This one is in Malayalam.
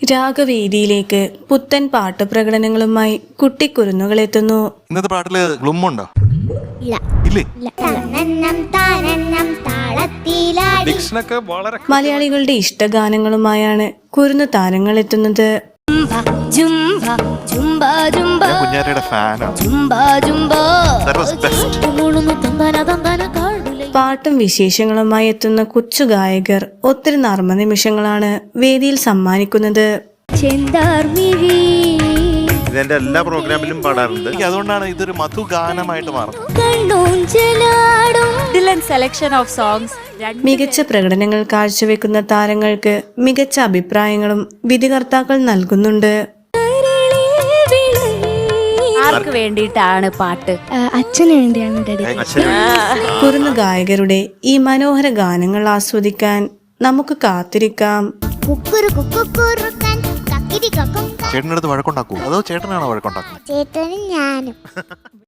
രാഗവേദിയിലേക്ക് പുത്തൻ പാട്ട് പ്രകടനങ്ങളുമായി കുട്ടിക്കുരുന്നുകൾ എത്തുന്നു ഇന്നത്തെ പാട്ടിൽ ഗ്ലുമുണ്ടോ ഇല്ല. മലയാളികളുടെ ഇഷ്ടഗാനങ്ങളുമായാണ് കുരുന്നു താരങ്ങൾ എത്തുന്നത് ജുംബ ജുംബ ജുംബ ഞാൻ കുഞ്ഞാറ്റയുടെ ഫാനാണ് പാട്ടും വിശേഷങ്ങളുമായി എത്തുന്ന കൊച്ചു ഗായകർ ഒത്തിരി നർമ്മ നിമിഷങ്ങളാണ് വേദിയിൽ സമ്മാനിക്കുന്നത്. ഇതെന്റെ എല്ലാ പ്രോഗ്രാമിലും പാടാറുണ്ട്. അതുകൊണ്ടാണ് ഇതൊരു മധു ഗാനമായിട്ട് മാറുന്നത്. സെലക്ഷൻ ഓഫ് സോങ്സ് മികച്ച പ്രകടനങ്ങൾ കാഴ്ചവെക്കുന്ന താരങ്ങൾക്ക് മികച്ച അഭിപ്രായങ്ങളും വിധികർത്താക്കൾ നൽകുന്നുണ്ട്. ആർക്ക് വേണ്ടിയിട്ടാണ് പാട്ട്? അച്ഛന് വേണ്ടിയാണ് ഡാഡി. അച്ഛനും കുറുന്നു ഗായകരുടെ ഈ മനോഹര ഗാനങ്ങൾ ആസ്വദിക്കാൻ നമുക്ക് കാത്തിരിക്കാം. കുക്കുരു കുക്കുറുക്കൻ കക്കിരി കക്കും. ചേട്ടനടുത്ത് വഴക്കുണ്ടാക്കൂ അതോ ചേട്ടനാണോ വഴക്കുണ്ടാക്കുന്നത്? ചേട്ടനും ഞാനും.